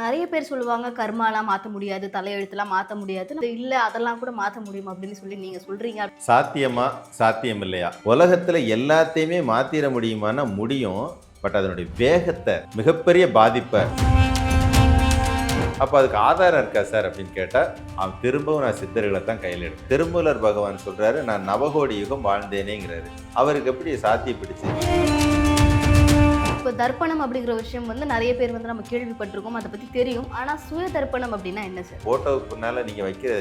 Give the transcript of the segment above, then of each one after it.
நிறைய பேர் சொல்லுவாங்க கர்மாலாம் மாற்ற முடியாது தலையெழுத்துலாம் மாற்ற முடியாது. இல்லை அதெல்லாம் கூட மாற்ற முடியும் அப்படின்னு சொல்லி நீங்கள் சொல்கிறீங்க சாத்தியமா சாத்தியம் இல்லையா உலகத்தில் எல்லாத்தையுமே மாற்றிட முடியுமானா முடியும் பட் அதனுடைய வேகத்தை மிகப்பெரிய பாதிப்பை. அப்போ அதுக்கு ஆதாரம் இருக்கா சார் அப்படின்னு கேட்டால் அவன் திரும்பவும் நான் சித்தர்களை தான் கையில் எடுப்பேன் திருமூலர் பகவான் சொல்கிறாரு நான் நவகோடி யுகம் வாழ்ந்தேனேங்கிறாரு. அவருக்கு எப்படி சாத்தியப்பிடிச்சு இப்போ தர்ப்பணம் அப்படிங்கிற விஷயம் வந்து நிறைய பேர் வந்து நம்ம கேள்விப்பட்டிருக்கோம் அதை பற்றி தெரியும். ஆனால் சுய தர்ப்பணம் அப்படின்னா என்ன சார்? ஃபோட்டோவுக்கு முன்னால் நீங்கள் வைக்கிற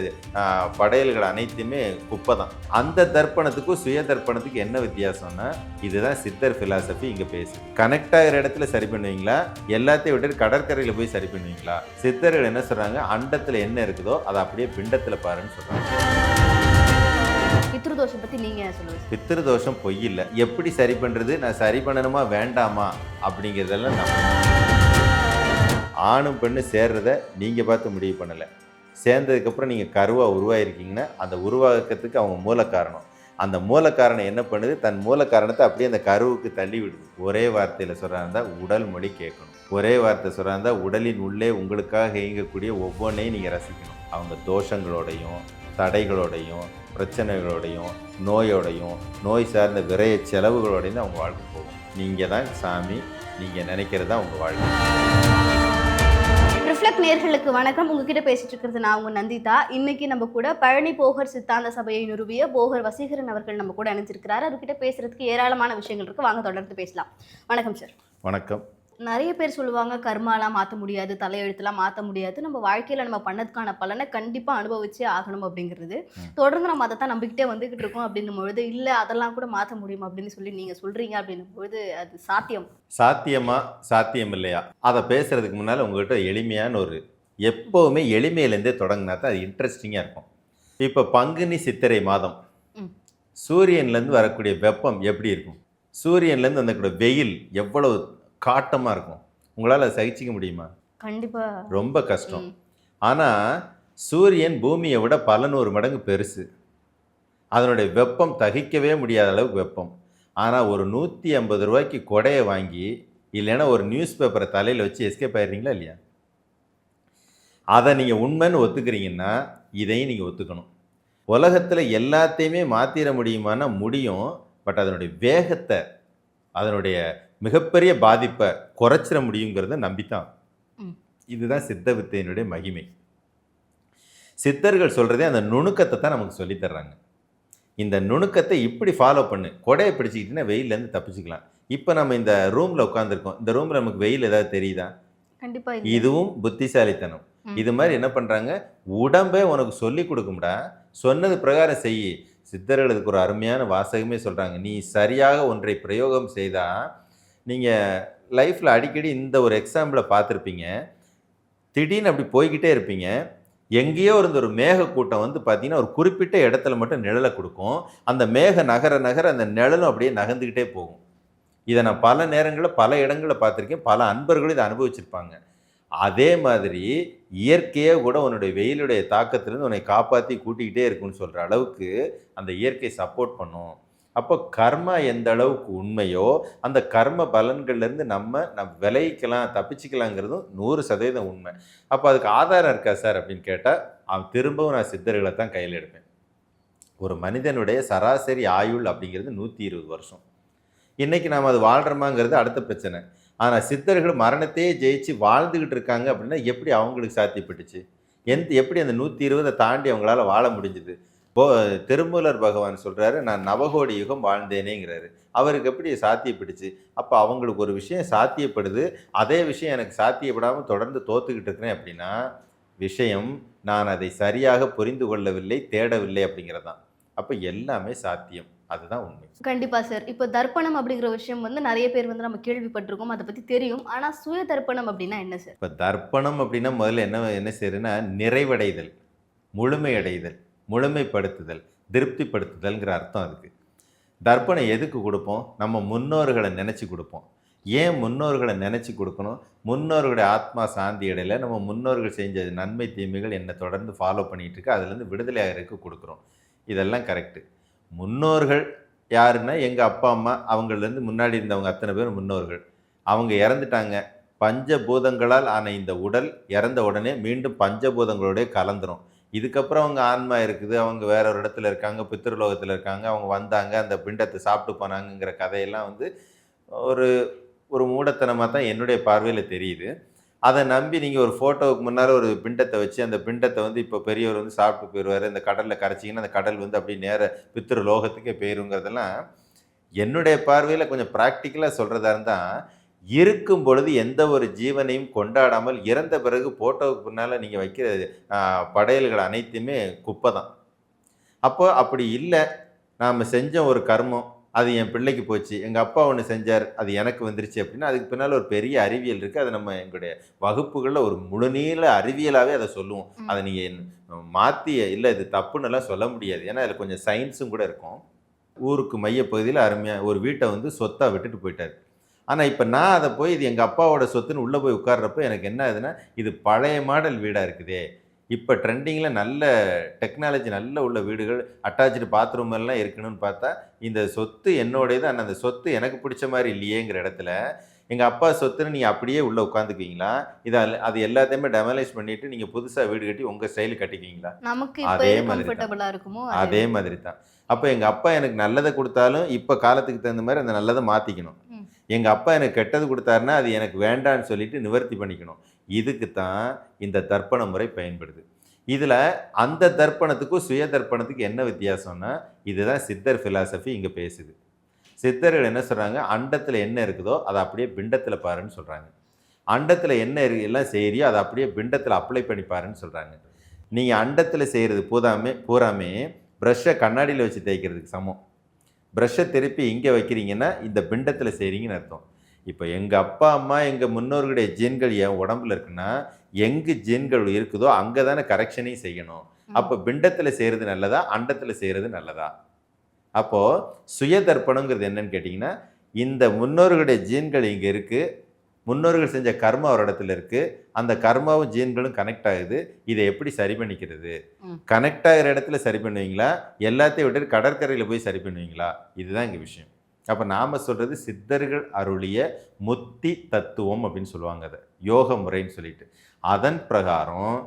படையல்கள் அனைத்துமே குப்பை தான். அந்த தர்ப்பணத்துக்கும் சுய தர்ப்பணத்துக்கும் என்ன வித்தியாசம்னா இதுதான் சித்தர் ஃபிலாசபி இங்கே பேசு. கனெக்ட் ஆகிற இடத்துல சரி பண்ணுவீங்களா? எல்லாத்தையும் விட்டுட்டு கடற்கரையில் போய் சரி பண்ணுவீங்களா? சித்தர்கள் என்ன சொல்கிறாங்க அண்டத்தில் என்ன இருக்குதோ அதை அப்படியே பிண்டத்தில் பாருன்னு சொல்கிறாங்க பித்ருதோஷம் பற்றி நீங்கள் சொல்லுங்கள் பித்ருதோஷம் பொய் இல்லை. எப்படி சரி பண்ணுறது நான் சரி பண்ணணுமா வேண்டாமா? அப்படிங்கிறதெல்லாம் நான் ஆணும் பெண்ணு சேர்றத நீங்கள் பார்த்து முடிவு பண்ணலை. சேர்ந்ததுக்கப்புறம் நீங்கள் கருவாக உருவாயிருக்கீங்கன்னா அந்த உருவாக்கத்துக்கு அவங்க மூல காரணம். அந்த மூல காரணம் என்ன பண்ணுது? தன் மூல காரணத்தை அப்படியே அந்த கருவுக்கு தள்ளி விடுது. ஒரே வார்த்தையில் சொல்கிறாருந்தா உடல் மொழி கேட்கணும். ஒரே வார்த்தை சொல்கிறாருந்தா உடலின் உள்ளே உங்களுக்காக இயங்கக்கூடிய ஒவ்வொன்றையும் நீங்கள் ரசிக்கணும். அவங்க தோஷங்களோடையும் தடைகளோடையும் பிரச்சனைகளோடையும் நோயோடையும் நோய் சார்ந்த விரைய செலவுகளோடையும் தான் அவங்க வாழ்க்கை போகும். நீங்கள் தான் சாமி நீங்கள் நினைக்கிறது தான் உங்கள் வாழ்க்கை. ரிஃப்ளெக்ட் நேர்களுக்கு வணக்கம். உங்ககிட்ட பேசிட்டு இருக்கிறது நான் உங்க நந்திதா. இன்னைக்கு நம்ம கூட பழனி போகர் சித்தாந்த சபையை நிறுவிய போகர் வசீகரன் அவர்கள் நம்ம கூட இணைஞ்சிருக்கிறாரு. அவர்கிட்ட பேசுறதுக்கு ஏராளமான விஷயங்கள் இருக்கு. வாங்க தொடர்ந்து பேசலாம். வணக்கம் சார் வணக்கம். நிறைய பேர் சொல்லுவாங்க கர்மாலாம் மாற்ற முடியாது தலையெழுத்துலாம் மாற்ற முடியாது. நம்ம வாழ்க்கையில் நம்ம பண்ணதுக்கான பலனை கண்டிப்பாக அனுபவிச்சே ஆகணும் அப்படிங்கிறது. தொடர்ந்து நம்ம அதை தான் நம்பிக்கிட்டே வந்துகிட்டு இருக்கோம் அப்படின்னும் பொழுது இல்லை அதெல்லாம் கூட மாற்ற முடியும் அப்படின்னு சொல்லி நீங்கள் சொல்கிறீங்க அப்படின்னும் பொழுது அது சாத்தியம். சாத்தியமா சாத்தியம் இல்லையா? அதை பேசுறதுக்கு முன்னால் உங்கள்கிட்ட எளிமையான ஒரு எப்போவுமே எளிமையிலேருந்தே தொடங்கினா தான் அது இன்ட்ரெஸ்டிங்காக இருக்கும். இப்போ பங்குனி சித்திரை மாதம். சூரியன்லேருந்து வரக்கூடிய வெப்பம் எப்படி இருக்கும்? சூரியன்லேருந்து வந்தக்கூடிய வெயில் எவ்வளவு காட்டமாக இருக்கும். உங்களால் அதை சகிச்சிக்க முடியுமா? கண்டிப்பாக ரொம்ப கஷ்டம். ஆனால் சூரியன் பூமியை விட பல நூறு மடங்கு பெருசு. அதனுடைய வெப்பம் தகிக்கவே முடியாத அளவுக்கு வெப்பம். ஆனால் ஒரு நூற்றி ஐம்பது ரூபாய்க்கு கொடையை வாங்கி இல்லைன்னா ஒரு நியூஸ் பேப்பரை தலையில் வச்சு எஸ்கேப் ஆயிடுறீங்களா இல்லையா? அதை நீங்கள் உண்மைன்னு ஒத்துக்கிறீங்கன்னா இதையும் நீங்கள் ஒத்துக்கணும். உலகத்தில் எல்லாத்தையுமே மாற்றிட முடியுமானா முடியும். பட் அதனுடைய வேகத்தை அதனுடைய மிகப்பெரிய பாதிப்பை குறைச்சிட முடியுங்கிறத நம்பித்தான். இதுதான் சித்த வித்தையினுடைய மகிமை. சித்தர்கள் சொல்கிறதே அந்த நுணுக்கத்தை தான் நமக்கு சொல்லித் தர்றாங்க. இந்த நுணுக்கத்தை இப்படி ஃபாலோ பண்ணு. கொடையை பிடிச்சிக்கிட்டீங்கன்னா வெயிலேருந்து தப்பிச்சுக்கலாம். இப்போ நம்ம இந்த ரூமில் உட்காந்துருக்கோம் இந்த ரூமில் நமக்கு வெயில் ஏதாவது தெரியுதா? கண்டிப்பாக இதுவும் புத்திசாலித்தனம். இது மாதிரி என்ன பண்ணுறாங்க உடம்பே உனக்கு சொல்லி கொடுக்கும்டா. சொன்னது பிரகாரம் செய். சித்தர்கள் இதுக்கு ஒரு அருமையான வாசகமே சொல்கிறாங்க நீ சரியாக ஒன்றை பிரயோகம் செய்தால் நீங்கள் லைஃப்பில் அடிக்கடி இந்த ஒரு எக்ஸாம்பிளை பார்த்துருப்பீங்க. திடீர்னு அப்படி போய்கிட்டே இருப்பீங்க. எங்கேயோ இருந்த ஒரு மேக கூட்டம் வந்து பார்த்தீங்கன்னா ஒரு குறிப்பிட்ட இடத்துல மட்டும் நிழலை கொடுக்கும். அந்த மேக நகர நகர அந்த நிழலும் அப்படியே நகர்ந்துக்கிட்டே போகும். இதை நான் பல நேரங்களில் பல இடங்களில் பார்த்துருக்கேன். பல அன்பர்களும் இதை அனுபவிச்சிருப்பாங்க. அதே மாதிரி இயற்கையே கூட உன்னுடைய வெயிலுடைய தாக்கத்திலிருந்து உன்னை காப்பாற்றி கூட்டிக்கிட்டே இருக்குன்னு சொல்கிற அளவுக்கு அந்த இயற்கை சப்போர்ட் பண்ணும். அப்போ கர்மா எந்த அளவுக்கு உண்மையோ அந்த கர்ம பலன்கள்லேருந்து நம்ம நம்ம விளைவிக்கலாம் தப்பிச்சுக்கலாங்கிறதும் நூறு சதவீதம் உண்மை. அப்போ அதுக்கு ஆதாரம் இருக்கா சார் அப்படின்னு கேட்டால் அவன் திரும்பவும் நான் சித்தர்களை தான் கையில் எடுப்பேன். ஒரு மனிதனுடைய சராசரி ஆயுள் அப்படிங்கிறது நூற்றி இருபது வருஷம். இன்றைக்கி நாம் அது வாழ்கிறோமாங்கிறது அடுத்த பிரச்சனை. ஆனால் சித்தர்கள் மரணத்தையே ஜெயிச்சு வாழ்ந்துக்கிட்டு இருக்காங்க அப்படின்னா எப்படி அவங்களுக்கு சாத்தியப்பட்டுச்சு? எந்த எப்படி அந்த நூற்றி இருபதை தாண்டி அவங்களால வாழ முடிஞ்சுது? போ திருமூலர் பகவான் சொல்கிறாரு நான் நவகோடி யுகம் வாழ்ந்தேனேங்கிறாரு. அவருக்கு எப்படி சாத்தியப்பட்டுச்சு அப்போ அவங்களுக்கு ஒரு விஷயம் சாத்தியப்படுது. அதே விஷயம் எனக்கு சாத்தியப்படாமல் தொடர்ந்து தோத்துக்கிட்டு இருக்கிறேன் அப்படின்னா விஷயம் நான் அதை சரியாக புரிந்து கொள்ளவில்லை தேடவில்லை அப்படிங்கிறது தான் அப்போ எல்லாமே சாத்தியம். அதுதான் உண்மை. கண்டிப்பா சார் இப்போ தர்ப்பணம் அப்படிங்கிற விஷயம் வந்து நிறைய பேர் வந்து நம்ம கேள்விப்பட்டிருக்கோம். அதை பத்தி தெரியும். ஆனா சுய தர்ப்பணம் அப்படின்னா என்ன சார் இப்போ தர்ப்பணம் அப்படின்னா முதல்ல என்ன என்ன செய்யுதுன்னா நிறைவடைதல் முழுமையடைதல். முழுமைப்படுத்துதல் திருப்திப்படுத்துதல்ங்கிற அர்த்தம் அதுக்கு. தர்ப்பணம் எதுக்கு கொடுப்போம்? நம்ம முன்னோர்களை நினச்சி கொடுப்போம். ஏன் முன்னோர்களை நினச்சி கொடுக்கணும்? முன்னோர்களுடைய ஆத்மா சாந்தி இடையில நம்ம முன்னோர்கள் செஞ்ச நன்மை தீமைகள் என்னை தொடர்ந்து ஃபாலோ பண்ணிகிட்டு இருக்கு அதுலேருந்து விடுதலை இருக்க கொடுக்குறோம். இதெல்லாம் கரெக்டு முன்னோர்கள் யாருன்னா எங்கள் அப்பா அம்மா அவங்கள்லேருந்து முன்னாடி இருந்தவங்க அத்தனை பேர் முன்னோர்கள். அவங்க இறந்துட்டாங்க. பஞ்சபூதங்களால் ஆன இந்த உடல் இறந்த உடனே மீண்டும் பஞ்சபூதங்களோடய கலந்துரும். இதுக்கப்புறம் அவங்க ஆன்மா இருக்குது அவங்க வேற ஒரு இடத்துல இருக்காங்க பித்திருலோகத்தில் இருக்காங்க அவங்க வந்தாங்க அந்த பிண்டத்தை சாப்பிட்டு போனாங்கங்கிற கதையெல்லாம் வந்து ஒரு ஒரு மூடத்தனமாக தான் என்னுடைய பார்வையில் தெரியுது. அதை நம்பி நீங்கள் ஒரு ஃபோட்டோவுக்கு முன்னால் ஒரு பிண்டத்தை வச்சு அந்த பிண்டத்தை வந்து இப்போ பெரியவர் வந்து சாப்பிட்டு போயிடுவார் அந்த கடலில் கரைச்சிங்கன்னா அந்த கடல் வந்து அப்படி நேர பித்திரு லோகத்துக்கே போயிருங்கிறதெல்லாம் என்னுடைய பார்வையில் கொஞ்சம் ப்ராக்டிக்கலாக சொல்கிறதா இருந்தால் இருக்கும் பொழுது எந்த ஒரு ஜீவனையும் கொண்டாடாமல் இறந்த பிறகு ஃபோட்டோவுக்கு பின்னால் நீங்கள் வைக்கிற படையல்கள் அனைத்துமே குப்பை தான் அப்போ அப்படி இல்லை. நாம் செஞ்ச ஒரு கர்மம் அது என் பிள்ளைக்கு போச்சு எங்கள் அப்பா ஒன்று செஞ்சார் அது எனக்கு வந்துருச்சு அப்படின்னா அதுக்கு பின்னால் ஒரு பெரிய அறிவியல் இருக்குது அதை நம்ம எங்களுடைய வகுப்புகளில் ஒரு முழுநீள அறிவியலாகவே அதை சொல்லுவோம். அதை நீங்கள் மாற்றி இல்லை இது தப்புன்னெல்லாம் சொல்ல முடியாது. ஏன்னா அதில் கொஞ்சம் சயின்ஸும் கூட இருக்கும். ஊருக்கு மையப்பகுதியில் அருமையாக ஒரு வீட்டை வந்து சொத்தாக விட்டுட்டு போயிட்டார். ஆனால் இப்போ நான் அதை போய் இது எங்கள் அப்பாவோட சொத்துன்னு உள்ளே போய் உட்கார்றப்ப எனக்கு என்ன ஆகுதுன்னா இது பழைய மாடல் வீடாக இருக்குதே. இப்போ ட்ரெண்டிங்கில் நல்ல டெக்னாலஜி நல்ல உள்ள வீடுகள் அட்டாச்சு பாத்ரூம் எல்லாம் இருக்கணும்னு பார்த்தா இந்த சொத்து என்னோடையது ஆனால் அந்த சொத்து எனக்கு பிடிச்ச மாதிரி இல்லையேங்கிற இடத்துல எங்கள் அப்பா சொத்துன்னு நீங்கள் அப்படியே உள்ளே உட்காந்துக்குவீங்களா இதை அது எல்லாத்தையுமே டெமலைஸ் பண்ணிவிட்டு நீங்கள் புதுசாக வீடு கட்டி உங்கள் ஸ்டைலு கட்டிக்குவீங்களா? நமக்கு அதே மாதிரி இருக்குமோ அதே மாதிரி. தான் அப்போ எங்கள் அப்பா எனக்கு நல்லதை கொடுத்தாலும் இப்போ காலத்துக்கு தகுந்த மாதிரி அந்த நல்லதை மாற்றிக்கணும். எங்கள் அப்பா எனக்கு கெட்டது கொடுத்தாருன்னா அது எனக்கு வேண்டான்னு சொல்லிட்டு நிவர்த்தி பண்ணிக்கணும். இதுக்கு தான் இந்த தர்ப்பண முறை பயன்படுது. இதில் அந்த தர்ப்பணத்துக்கும் சுய தர்ப்பணத்துக்கு என்ன வித்தியாசம்னா இதுதான் சித்தர் ஃபிலாசபி இங்கே பேசுது. சித்தர்கள் என்ன சொல்கிறாங்க அண்டத்தில் என்ன இருக்குதோ அதை அப்படியே பிண்டத்தில் பாருன்னு சொல்கிறாங்க அண்டத்தில் என்ன இரு எல்லாம் செய்கிறியோ அதை அப்படியே பிண்டத்தில் அப்ளை பண்ணி பாருன்னு சொல்கிறாங்க நீங்கள் அண்டத்தில் செய்கிறது பூதாமே பூராமே ப்ரஷ்ஷை கண்ணாடியில் வச்சு தேய்க்கிறதுக்கு சமம். ப்ரஷ்ஷை திருப்பி இங்கே வைக்கிறீங்கன்னா இந்த பிண்டத்தில் செய்கிறீங்கன்னு அர்த்தம். இப்போ எங்கள் அப்பா அம்மா எங்கள் முன்னோர்களுடைய ஜீன்கள் என் உடம்புல இருக்குன்னா எங்கு ஜீன்கள் இருக்குதோ அங்கே தானே கரெக்ஷனையும் செய்யணும். அப்போ பிண்டத்தில் செய்கிறது நல்லதா அண்டத்தில் செய்கிறது நல்லதா? அப்போது சுய தர்ப்பணங்கிறது என்னன்னு கேட்டிங்கன்னா இந்த முன்னோர்களுடைய ஜீன்கள் இங்கே இருக்குது முன்னோர்கள் செஞ்ச கர்மா ஒரு இடத்துல இருக்குது அந்த கர்மாவும் ஜீன்களும் கனெக்ட் ஆகுது. இதை எப்படி சரி பண்ணிக்கிறது. கனெக்ட் ஆகிற இடத்துல சரி பண்ணுவீங்களா? எல்லாத்தையும் விட்டு கடற்கரையில் போய் சரி பண்ணுவீங்களா? இதுதான் இங்கே விஷயம். அப்போ நாம் சொல்கிறது சித்தர்கள் அருளிய முத்தி தத்துவம் அப்படின்னு சொல்லுவாங்க அதை. யோக முறைன்னு சொல்லிட்டு. அதன் பிரகாரம்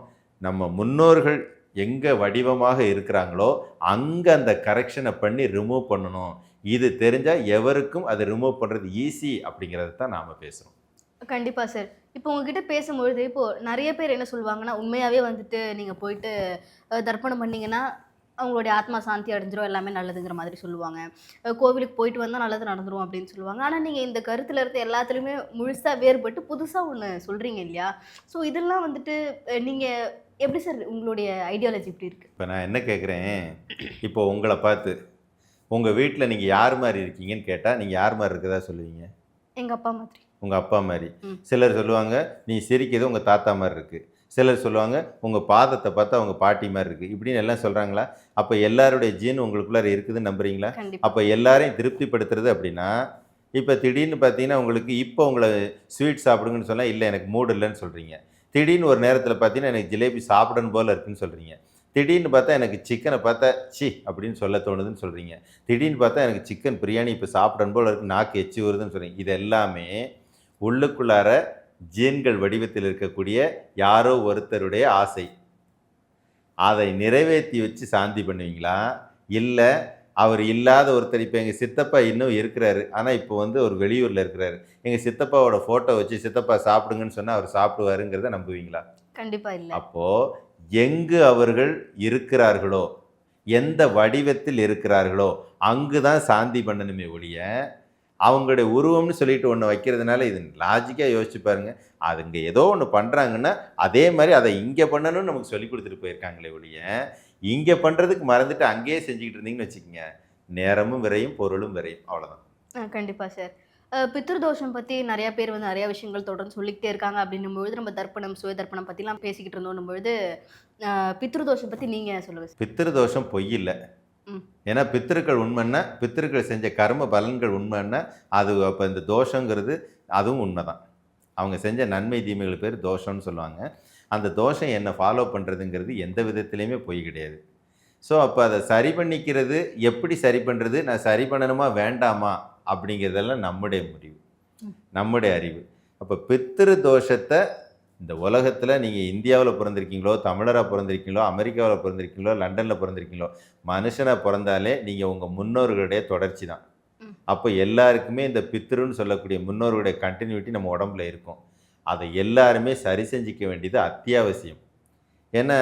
நம்ம முன்னோர்கள் எங்கே வடிவமாக இருக்கிறாங்களோ அங்கே அந்த கரெக்ஷனை பண்ணி ரிமூவ் பண்ணணும். இது தெரிஞ்சால் எவருக்கும் அதை ரிமூவ் பண்ணுறது ஈஸி அப்படிங்கிறது தான் நாம் பேசுகிறோம் கண்டிப்பா சார் இப்போ உங்ககிட்ட பேசும்பொழுது இப்போ நிறைய பேர் என்ன சொல்லுவாங்கன்னா உண்மையாவே வந்துட்டு நீங்க போயிட்டு அஹ், தர்ப்பணம் பண்ணீங்கன்னா அவங்களுடைய ஆத்மா சாந்தி அடைஞ்சிரும் எல்லாமே நல்லதுங்கிற மாதிரி சொல்லுவாங்க. அஹ், கோவிலுக்கு போயிட்டு வந்தால் நல்லது நடந்துரும் அப்படின்னு சொல்லுவாங்க. ஆனால் நீங்கள் இந்த கருத்துல இருந்து எல்லாத்துலேயுமே முழுசாக வேறுபட்டு புதுசாக ஒன்று சொல்கிறீங்க இல்லையா? ஸோ இதெல்லாம் வந்துட்டு அஹ், நீங்க எப்படி சார் உங்களுடைய ஐடியாலஜி இப்படி இருக்கு? இப்போ நான் என்ன கேட்குறேன் இப்போ உங்களை பார்த்து உங்கள் வீட்டில் நீங்கள் யார் மாதிரி இருக்கீங்கன்னு கேட்டால் நீங்கள் யார் மாதிரி இருக்கதா சொல்லுவீங்க? எங்க அப்பா மாதிரி. உங்கள் அப்பா மாதிரி. சிலர் சொல்லுவாங்க நீ சிரிக்கிறது உங்கள் தாத்தா மாதிரி இருக்குது சிலர் சொல்லுவாங்க உங்கள் பாதத்தை பார்த்தா அவங்க பாட்டி மாதிரி இருக்குது இப்படின்னு எல்லாம் சொல்கிறாங்களா அப்போ எல்லாருடைய ஜீன் உங்களுக்குள்ளார இருக்குதுன்னு நம்புறீங்களா? அப்போ எல்லாரையும் திருப்திப்படுத்துறது அப்படின்னா இப்போ திடீர்னு பார்த்தீங்கன்னா உங்களுக்கு இப்போ உங்களை ஸ்வீட் சாப்பிடுங்கன்னு சொன்னால் இல்லை எனக்கு மூடு இல்லைன்னு சொல்கிறீங்க திடீர்னு ஒரு நேரத்தில் பார்த்தீங்கன்னா எனக்கு ஜிலேபி சாப்பிடணும் போல இருக்குன்னு சொல்கிறீங்க திடீர்னு பார்த்தா எனக்கு சிக்கனை பார்த்தா சி அப்படின்னு சொல்ல தோணுதுன்னு சொல்கிறீங்க திடீர்னு பார்த்தா எனக்கு சிக்கன் பிரியாணி இப்போ சாப்பிடணும் போல இருக்கு நாக்கு எச்சி வருதுன்னு சொல்கிறீங்க இது எல்லாமே உள்ளுக்குள்ளார ஜீன்கள் வடிவத்தில் இருக்கக்கூடிய யாரோ ஒருத்தருடைய ஆசை. அதை நிறைவேற்றி வச்சு சாந்தி பண்ணுவீங்களா? இல்லை அவர் இல்லாத ஒருத்தர் இப்போ எங்கள் சித்தப்பா இன்னும் இருக்கிறாரு. ஆனால் இப்போ வந்து ஒரு வெளியூரில் இருக்கிறாரு. எங்கள் சித்தப்பாவோட ஃபோட்டோ வச்சு சித்தப்பா சாப்பிடுங்கன்னு சொன்னால் அவர் சாப்பிடுவாருங்கிறத நம்புவீங்களா? கண்டிப்பா இல்லை. அப்போது எங்கு அவர்கள் இருக்கிறார்களோ எந்த வடிவத்தில் இருக்கிறார்களோ அங்கு தான் சாந்தி பண்ணணுமே ஒழிய அவங்களுடைய உருவம்னு சொல்லிட்டு ஒன்று வைக்கிறதுனால இது லாஜிக்காக யோசிச்சு பாருங்க. அதுங்க ஏதோ ஒன்று பண்ணுறாங்கன்னா அதே மாதிரி அதை இங்கே பண்ணணும்னு நமக்கு சொல்லி கொடுத்துட்டு போயிருக்காங்களே ஒழிய இங்கே பண்ணுறதுக்கு மறந்துட்டு அங்கேயே செஞ்சுக்கிட்டு இருந்தீங்கன்னு வச்சுக்கோங்க. நேரமும் விரையும் பொருளும் விரையும். அவ்வளோதான் ஆ, கண்டிப்பா சார் பித்ருதோஷம் பத்தி நிறைய பேர் வந்து நிறைய விஷயங்கள் தொடர்ந்து சொல்லிக்கிட்டே இருக்காங்க அப்படின்னும் பொழுது நம்ம தர்ப்பணம் சுய தர்ப்பணம் பத்திலாம் பேசிக்கிட்டு இருந்தோம் பொழுது பித்ருதோஷம் பத்தி நீங்க சொல்லுங்க சார் பித்திரு தோஷம் பொய் இல்லை. ஏன்னா பித்திருக்கள் உண்மைன்னா பித்திருக்கள் செஞ்ச கர்ம பலன்கள் உண்மைன்னா அது அப்போ இந்த தோஷங்கிறது அதுவும் உண்மைதான். அவங்க செஞ்ச நன்மை தீமைகள் பேர் தோஷம்னு சொல்லுவாங்க. அந்த தோஷம் என்னை ஃபாலோ பண்ணுறதுங்கிறது எந்த விதத்துலேயுமே பொய் கிடையாது. ஸோ அப்போ அதை சரி பண்ணிக்கிறது எப்படி சரி பண்ணுறது நான் சரி பண்ணணுமா வேண்டாமா அப்படிங்கிறதெல்லாம் நம்முடைய முடிவு. நம்முடைய அறிவு. அப்போ பித்திரு தோஷத்தை இந்த உலகத்தில் நீங்கள் இந்தியாவில் பிறந்திருக்கீங்களோ தமிழராக பிறந்திருக்கீங்களோ அமெரிக்காவில் பிறந்திருக்கீங்களோ லண்டனில் பிறந்திருக்கீங்களோ மனுஷனாக பிறந்தாலே நீங்கள் உங்கள் முன்னோர்களுடைய தொடர்ச்சி தான். அப்போ எல்லாருக்குமே இந்த பித்திருன்னு சொல்லக்கூடிய முன்னோர்களுடைய கண்டினியூட்டி நம்ம உடம்புல இருக்கும். அதை எல்லாருமே சரி செஞ்சுக்க வேண்டியது அத்தியாவசியம். ஏன்னா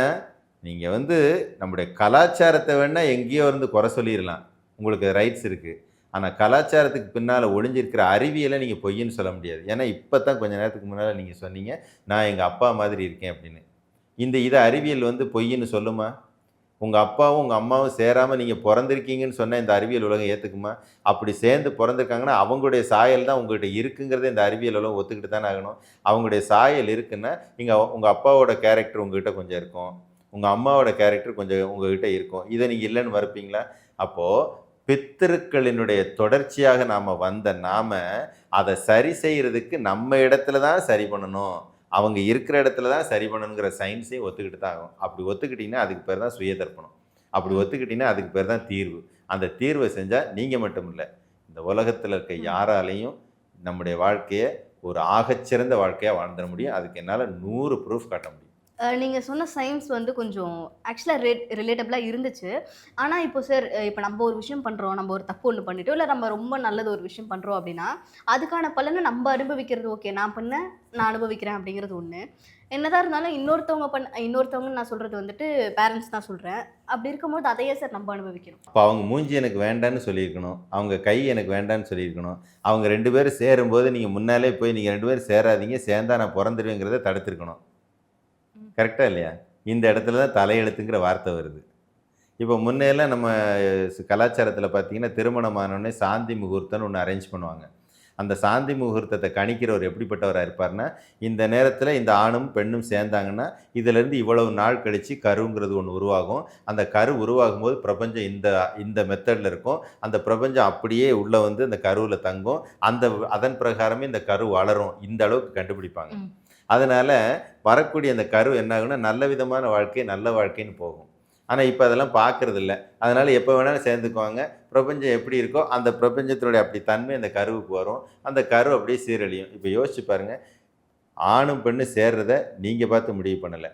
நீங்கள் வந்து நம்முடைய கலாச்சாரத்தை வேணால் எங்கேயோ இருந்து குறை சொல்லிடலாம் உங்களுக்கு ரைட்ஸ் இருக்குது ஆனால் கலாச்சாரத்துக்கு பின்னால் ஒளிஞ்சிருக்கிற அறிவியலை நீங்கள் பொய்ன்னு சொல்ல முடியாது. ஏன்னா இப்போ தான் கொஞ்சம் நேரத்துக்கு முன்னால் நீங்கள் சொன்னீங்க நான் எங்கள் அப்பா மாதிரி இருக்கேன் அப்படின்னு. இந்த இதை அறிவியல் வந்து பொய்ன்னு சொல்லுமா? உங்கள் அப்பாவும் உங்கள் அம்மாவும் சேராமல் நீங்கள் பிறந்திருக்கீங்கன்னு சொன்னால் இந்த அறிவியல் உலகம் ஏற்றுக்குமா அப்படி சேர்ந்து பிறந்திருக்காங்கன்னா அவங்களுடைய சாயல் தான் உங்கள்கிட்ட இருக்குங்கிறத இந்த அறிவியல் உலகம் ஒத்துக்கிட்டு தானே ஆகணும். அவங்களுடைய சாயல் இருக்குன்னா இங்கே உங்கள் அப்பாவோட கேரக்டர் உங்கள்கிட்ட கொஞ்சம் இருக்கும். உங்கள் அம்மாவோட கேரக்டர் கொஞ்சம் உங்கள்கிட்ட இருக்கும். இதை நீங்கள் இல்லைன்னு மறுப்பீங்களா? அப்போது பித்திருக்களினுடைய தொடர்ச்சியாக நாம் வந்த நாம அதை சரி செய்யறதுக்கு நம்ம இடத்துல தான் சரி பண்ணணும். அவங்க இருக்கிற இடத்துல தான் சரி பண்ணணுங்கிற சயின்ஸையும் ஒத்துக்கிட்டு தான் ஆகும். அப்படி ஒத்துக்கிட்டிங்கன்னா அதுக்கு பேர் தான் சுயதர்ப்பணம். அப்படி ஒத்துக்கிட்டிங்கன்னா அதுக்கு பேர் தான் தீர்வு. அந்த தீர்வை செஞ்சால் நீங்கள் மட்டும் இல்லை இந்த உலகத்தில் இருக்க யாராலையும் நம்முடைய வாழ்க்கையை ஒரு ஆகச்சிறந்த வாழ்க்கையாக வாழ்ந்துட முடியும். அதுக்கு என்னால் நூறு ப்ரூஃப் காட்ட முடியும். நீங்கள் நீங்க சொன்ன சயின்ஸ் வந்து கொஞ்சம் ஆக்சுவலாக ரேட் ரிலேட்டபிளாக இருந்துச்சு. ஆனால் இப்போ சார் இப்போ நம்ம ஒரு விஷயம் பண்ணுறோம் நம்ம ஒரு தப்பு ஒன்று பண்ணிட்டோம் இல்லை நம்ம ரொம்ப நல்லது ஒரு விஷயம் பண்ணுறோம் அப்படின்னா அதுக்கான பலனை நம்ம அனுபவிக்கிறது ஓகே நான் பண்ண நான் அனுபவிக்கிறேன் அப்படிங்கிறது ஒன்று என்னதான் இருந்தாலும் இன்னொருத்தவங்க பண்ண இன்னொருத்தவங்க நான் சொல்கிறது வந்துட்டு பேரண்ட்ஸ் தான் சொல்கிறேன் அப்படி இருக்கும்போது அதையே சார் நம்ம அனுபவிக்கணும். அப்போ அவங்க மூஞ்சி எனக்கு வேண்டான்னு சொல்லியிருக்கணும் அவங்க கை எனக்கு வேண்டான்னு சொல்லியிருக்கணும் அவங்க ரெண்டு பேரும் சேரும்போது நீங்கள் முன்னாலே போய் நீங்கள் ரெண்டு பேரும் சேராதீங்க சேர்ந்தா நான் பிறந்துருவேங்கிறத தடுத்துருக்கணும். கரெக்டாக இல்லையா? இந்த இடத்துல தான் தலையெழுத்துங்கிற வார்த்தை வருது. இப்போ முன்னையெல்லாம் நம்ம கலாச்சாரத்தில் பார்த்தீங்கன்னா திருமணமானோடனே சாந்தி முகூர்த்தம்னு ஒன்று அரேஞ்ச் பண்ணுவாங்க. அந்த சாந்தி முகூர்த்தத்தை கணிக்கிறவர் எப்படிப்பட்டவராக இருப்பார்னா இந்த நேரத்தில் இந்த ஆணும் பெண்ணும் சேர்ந்தாங்கன்னா இதிலேருந்து இவ்வளவு நாள் கழித்து கருங்கிறது ஒன்று உருவாகும். அந்த கரு உருவாகும் போது பிரபஞ்சம் இந்த இந்த மெத்தடில் இருக்கும். அந்த பிரபஞ்சம் அப்படியே உள்ளே வந்து அந்த கருவில் தங்கும். அந்த அதன் பிரகாரமே இந்த கரு வளரும். இந்த அளவுக்கு கண்டுபிடிப்பாங்க. அதனால் வரக்கூடிய அந்த கரு என்னாகும்னா நல்ல விதமான வாழ்க்கை நல்ல வாழ்க்கைன்னு போகும். ஆனால் இப்போ அதெல்லாம் பார்க்குறது இல்லை அதனால் எப்போ வேணாலும் சேர்ந்துக்குவாங்க. பிரபஞ்சம் எப்படி இருக்கோ அந்த பிரபஞ்சத்தினுடைய அப்படி தன்மை அந்த கருவுக்கு வரும். அந்த கரு அப்படியே சீரழியும். இப்போ யோசிச்சு பாருங்கள் ஆணும் பெண்ணு சேர்றத நீங்கள் பார்த்து முடிவு பண்ணலை.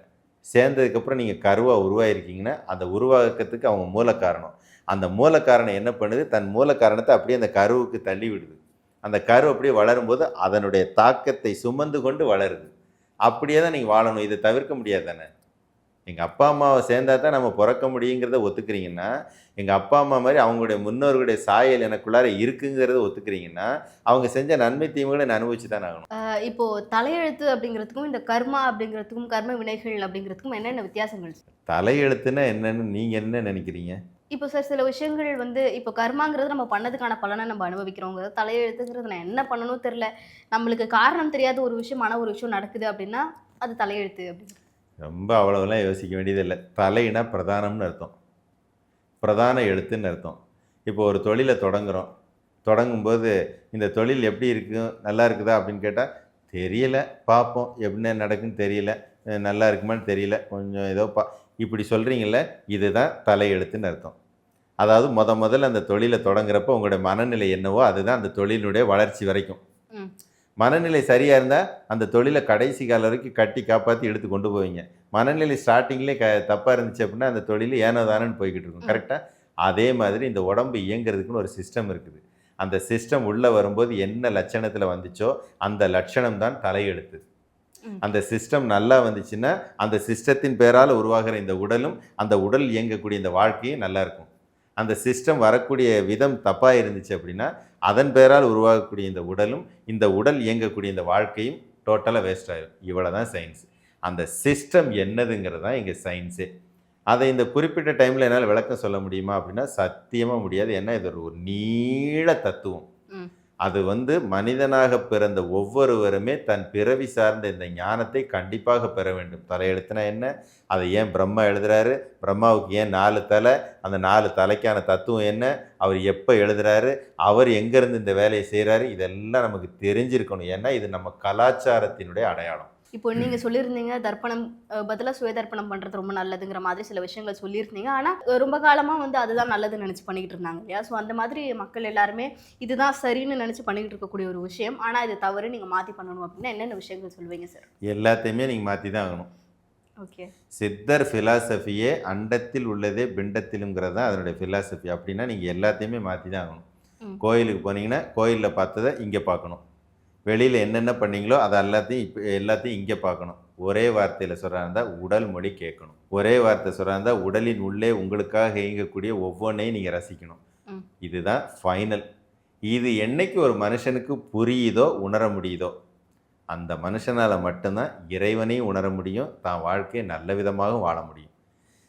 சேர்ந்ததுக்கப்புறம் நீங்கள் கருவாக உருவாயிருக்கீங்கன்னா அந்த உருவாக்கத்துக்கு அவங்க மூல காரணம் அந்த மூல காரணம் என்ன பண்ணுது? தன் மூல காரணத்தை அப்படியே அந்த கருவுக்கு தள்ளி விடுது. அந்த கரு அப்படியே வளரும்போது அதனுடைய தாக்கத்தை சுமந்து கொண்டு வளருது. அப்படியே தான் நீங்கள் வாழணும். இதை தவிர்க்க முடியாது தானே? எங்கள் அப்பா அம்மாவை சேர்ந்தா தான் நம்ம பிறக்க முடியுங்கிறத ஒத்துக்கிறீங்கன்னா எங்கள் அப்பா அம்மா மாதிரி அவங்களுடைய முன்னோர்களுடைய சாயல் எனக்குள்ளார இருக்குங்கிறத ஒத்துக்கிறீங்கன்னா அவங்க செஞ்ச நன்மை தீமைகளை நான் அனுபவிச்சு தான் ஆகணும். அஹ் இப்போ தலையெழுத்து அப்படிங்கிறதுக்கும் இந்த கர்மா அப்படிங்கிறதுக்கும் கர்ம வினைகள் அப்படிங்கிறதுக்கும் என்னென்ன வித்தியாசங்கள்? தலையெழுத்துன்னா என்னன்னு நீங்கள் என்ன நினைக்கிறீங்க? இப்போ சார் சில விஷயங்கள் வந்து இப்போ கர்மாங்கிறது நம்ம பண்ணதுக்கான பலனை நம்ம அனுபவிக்கிறோங்கிறது தலையெழுத்துங்கிறது நான் என்ன பண்ணணும் தெரில நம்மளுக்கு காரணம் தெரியாத ஒரு விஷயம் ஆனால் ஒரு விஷயம் நடக்குது அப்படின்னா அது தலையெழுத்து அப்படின்னு. ரொம்ப அவ்வளோலாம் யோசிக்க வேண்டியது இல்லை தலைனா பிரதானம்னு அர்த்தம். பிரதான எழுத்துன்னு அர்த்தம். இப்போ ஒரு தொழிலை தொடங்குறோம். தொடங்கும்போது இந்த தொழில் எப்படி இருக்கும் நல்லா இருக்குதா? அப்படின்னு கேட்டால் தெரியல. பார்ப்போம். என்ன நடக்குன்னு தெரியல. நல்லா இருக்குமான்னு தெரியல. கொஞ்சம் ஏதோ பா இப்படி சொல்கிறீங்கள இதுதான் தலையெழுத்துன்னு அர்த்தம் அதாவது முத முதல்ல அந்த தொழிலை தொடங்குறப்போ உங்களுடைய மனநிலை என்னவோ அதுதான் அந்த தொழிலினுடைய வளர்ச்சி வரைக்கும். மனநிலை சரியாக இருந்தால் அந்த தொழிலை கடைசி காலம் வரைக்கும் கட்டி காப்பாற்றி எடுத்து கொண்டு போவீங்க மனநிலை ஸ்டார்டிங்லேயே க தப்பாக இருந்துச்சு அப்படின்னா அந்த தொழில் ஏனோ தானேன்னு போய்கிட்டு இருக்கும். கரெக்டாக அதே மாதிரி இந்த உடம்பு இயங்குறதுக்குன்னு ஒரு சிஸ்டம் இருக்குது அந்த சிஸ்டம் உள்ளே வரும்போது என்ன லட்சணத்தில் வந்துச்சோ அந்த லட்சணம் தான் தலையெழுத்து ம். அந்த சிஸ்டம் நல்லா வந்துச்சுன்னா அந்த சிஸ்டத்தின் பேரால் உருவாகிற இந்த உடலும் அந்த உடல் இயங்கக்கூடிய இந்த வாழ்க்கையும் நல்லா இருக்கும். அந்த சிஸ்டம் வரக்கூடிய விதம் தப்பாக இருந்துச்சு அப்படின்னா அதன் பேரால் உருவாகக்கூடிய இந்த உடலும் இந்த உடல் இயங்கக்கூடிய இந்த வாழ்க்கையும் டோட்டலாக வேஸ்ட் ஆகிடும் இவ்வளோ தான் சயின்ஸ் அந்த சிஸ்டம் என்னதுங்கிறது தான் இங்கே சயின்ஸே அதை இந்த குறிப்பிட்ட டைமில் என்னால் விளக்கம் சொல்ல முடியுமா அப்படின்னா சத்தியமாக முடியாது. ஏன்னா இது ஒரு நீள தத்துவம். அது வந்து மனிதனாக பிறந்த ஒவ்வொருவருமே தன் பிறவி சார்ந்த இந்த ஞானத்தை கண்டிப்பாக பெற வேண்டும். தலையெழுத்துனா என்ன? அதை ஏன் பிரம்மா எழுதுறாரு? பிரம்மாவுக்கு ஏன் நாலு தலை? அந்த நாலு தலைக்கான தத்துவம் என்ன? அவர் எப்போ எழுதுறாரு? அவர் எங்கேருந்து இந்த வேலையை செய்கிறாரு? இதெல்லாம் நமக்கு தெரிஞ்சிருக்கணும். ஏன்னா இது நம்ம கலாச்சாரத்தினுடைய அடையாளம். இப்போ நீங்க சொல்லியிருந்தீங்க தர்ப்பணம் அஹ், பதிலா சுய தர்ப்பணம் பண்றது ரொம்ப நல்லதுங்கிற மாதிரி சில விஷயங்கள் சொல்லியிருந்தீங்க. ஆனா அஹ், ரொம்ப காலமா வந்து அதுதான் நல்லதுன்னு நினைச்சு பண்ணிக்கிட்டு இருந்தாங்க இல்லையா? ஸோ அந்த மாதிரி மக்கள் எல்லாருமே இதுதான் சரின்னு நினைச்சு பண்ணிக்கிட்டு இருக்கக்கூடிய ஒரு விஷயம். ஆனா இது தவறு நீங்க மாத்தி பண்ணணும் அப்படின்னா என்னென்ன விஷயங்கள் சொல்லுவீங்க சார் எல்லாத்தையுமே நீங்கள் மாற்றி தான் ஆகணும். ஓகே சித்தர் ஃபிலாசபியே அண்டத்தில் உள்ளதே பிண்டத்திலுங்கிறது தான் அதனுடைய ஃபிலாசபி அப்படின்னா நீங்கள் எல்லாத்தையுமே மாற்றி தான் ஆகணும். கோயிலுக்கு போனீங்கன்னா கோயிலில் பார்த்ததை இங்கே பார்க்கணும். வெளியில் என்னென்ன பண்ணீங்களோ அதை எல்லாத்தையும் இப்போ எல்லாத்தையும் இங்கே பார்க்கணும். ஒரே வார்த்தையில் சொல்கிறாருந்தா உடல் மொழி கேட்கணும். ஒரே வார்த்தை சொல்கிறாருந்தா உடலின் உள்ளே உங்களுக்காக இயங்கக்கூடிய ஒவ்வொன்றையும் நீங்கள் ரசிக்கணும். இதுதான் ஃபைனல் இது என்னைக்கு ஒரு மனுஷனுக்கு புரியுதோ உணர முடியுதோ அந்த மனுஷனால் மட்டும்தான் இறைவனையும் உணர முடியும் தான் வாழ்க்கையை நல்ல விதமாக வாழ முடியும்.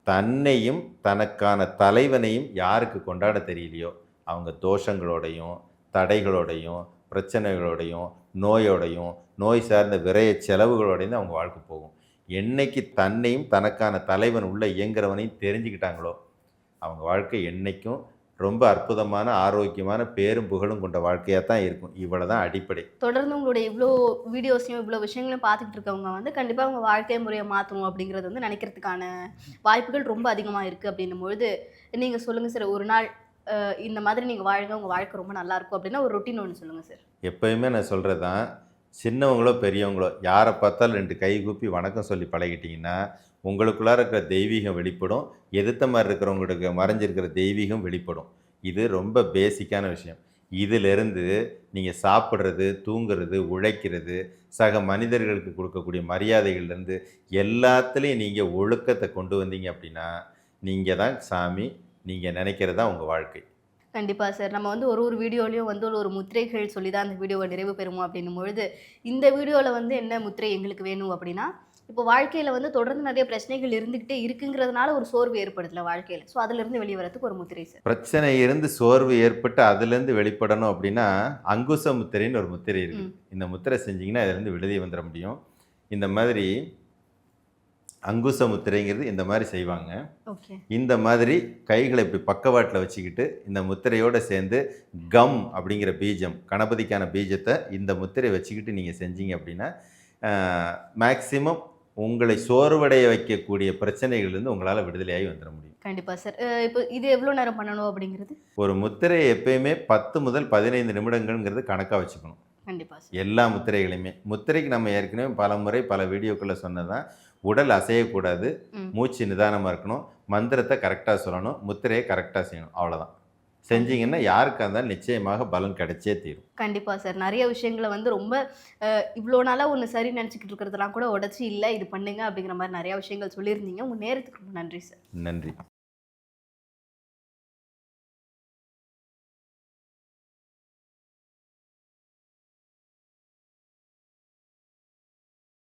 தன்னையும் தனக்கான தலைவனையும் யாருக்கு கொண்டாட தெரியலையோ அவங்க தோஷங்களோடையும் தடைகளோடையும் பிரச்சனைகளோடையும் நோயோடையும் நோய் சார்ந்த விரைய செலவுகளோடையும் அவங்க வாழ்க்கை போகும். என்னைக்கு தன்னையும் தனக்கான தலைவன் உள்ள இயங்குறவனையும் தெரிஞ்சுக்கிட்டாங்களோ அவங்க வாழ்க்கை என்றைக்கும் ரொம்ப அற்புதமான ஆரோக்கியமான பேரும் புகழும் கொண்ட வாழ்க்கையாக தான் இருக்கும். இவ்வளோ தான் அடிப்படை. தொடர்ந்து உங்களுடைய இவ்வளோ வீடியோஸையும் இவ்வளோ விஷயங்களையும் பார்த்துக்கிட்டு இருக்கவங்க வந்து கண்டிப்பாக அவங்க வாழ்க்கை முறையை மாற்றணும் அப்படிங்கிறது வந்து நினைக்கிறதுக்கான வாய்ப்புகள் ரொம்ப அதிகமாக இருக்குது அப்படின்னும் பொழுது நீங்கள் சொல்லுங்கள் சார் ஒரு நாள் இந்த மாதிரி நீங்கள் வாழுங்க உங்கள் வாழ்க்கை ரொம்ப நல்லா இருக்கும் அப்படின்னா ஒரு ரொட்டீன் ஒன்று சொல்லுங்கள் சார் எப்போயுமே நான் சொல்கிறது தான் சின்னவங்களோ பெரியவங்களோ யாரை பார்த்தாலும் ரெண்டு கை கூப்பி வணக்கம் சொல்லி பழகிட்டிங்கன்னா உங்களுக்குள்ளார இருக்கிற தெய்வீகம் வெளிப்படும் எதிர்த்த மாதிரி இருக்கிறவங்களுக்கு மறைஞ்சிருக்கிற தெய்வீகம் வெளிப்படும். இது ரொம்ப பேசிக்கான விஷயம். இதிலிருந்து நீங்கள் சாப்பிட்றது தூங்குறது உழைக்கிறது சக மனிதர்களுக்கு கொடுக்கக்கூடிய மரியாதைகள்லேருந்து எல்லாத்துலேயும் நீங்கள் ஒழுக்கத்தை கொண்டு வந்தீங்க அப்படின்னா நீங்கள் தான் சாமி நீங்கள் நினைக்கிறது தான் உங்கள் வாழ்க்கை? கண்டிப்பாக சார் நம்ம வந்து ஒரு ஒரு வீடியோலையும் வந்து ஒரு ஒரு முத்திரைகள் சொல்லி தான் அந்த வீடியோவை நிறைவு பெறுமோ அப்படின்னும் பொழுது இந்த வீடியோவில் வந்து என்ன முத்திரை எங்களுக்கு வேணும் அப்படின்னா இப்போ வாழ்க்கையில் வந்து தொடர்ந்து நிறைய பிரச்சனைகள் இருந்துக்கிட்டே இருக்குங்கிறதுனால ஒரு சோர்வு ஏற்படுத்தல வாழ்க்கையில். ஸோ அதுலேருந்து வெளியே வரதுக்கு ஒரு முத்திரை சார் பிரச்சனை இருந்து சோர்வு ஏற்பட்டு அதுலேருந்து வெளிப்படணும் அப்படின்னா அங்குச முத்திரைன்னு ஒரு முத்திரை இருக்கு. ம். இந்த முத்திரை செஞ்சீங்கன்னா அதுலேருந்து வெளியே வந்துட முடியும். இந்த மாதிரி அங்குச முத்திரைங்கிறது இந்த மாதிரி செய்வாங்க. இந்த மாதிரி கைகளை இப்படி பக்கவாட்டில் வச்சுக்கிட்டு இந்த முத்திரையோடு சேர்ந்து கம் அப்படிங்கிற பீஜம் கணபதிக்கான பீஜத்தை இந்த முத்திரை வச்சுக்கிட்டு நீங்கள் செஞ்சீங்க அப்படின்னா மேக்சிமம் உங்களை சோர்வடைய வைக்கக்கூடிய பிரச்சனைகள்லேருந்து உங்களால் விடுதலையாகி வந்துட முடியும். கண்டிப்பாக சார். இப்போ இது எவ்வளோ நேரம் பண்ணணும் அப்படிங்கிறது? ஒரு முத்திரையை எப்பயுமே பத்து முதல் பதினைந்து நிமிடங்கள்ங்கிறது கணக்காக வச்சுக்கணும். கண்டிப்பாக எல்லா முத்திரைகளையுமே. முத்திரைக்கு நம்ம ஏற்கனவே பல முறை பல வீடியோக்குள்ளே சொன்னதான் உடல் அசையக்கூடாது. மூச்சு நிதானமாக இருக்கணும். மந்திரத்தை கரெக்டாக சொல்லணும். முத்திரையை கரெக்டாக செய்யணும். அவ்வளோதான் செஞ்சீங்கன்னா யாருக்காக இருந்தாலும் நிச்சயமாக பலன் கிடைச்சே தீரும். கண்டிப்பாக சார் நிறைய விஷயங்களை வந்து ரொம்ப இவ்வளோ நாளாக ஒன்று சரி நினச்சிக்கிட்டு இருக்கிறதெல்லாம் கூட உடச்சி இல்லை இது பண்ணுங்க அப்படிங்கிற மாதிரி நிறையா விஷயங்கள் சொல்லியிருந்தீங்க. உங்கள் நேரத்துக்கு ரொம்ப நன்றி சார் நன்றி.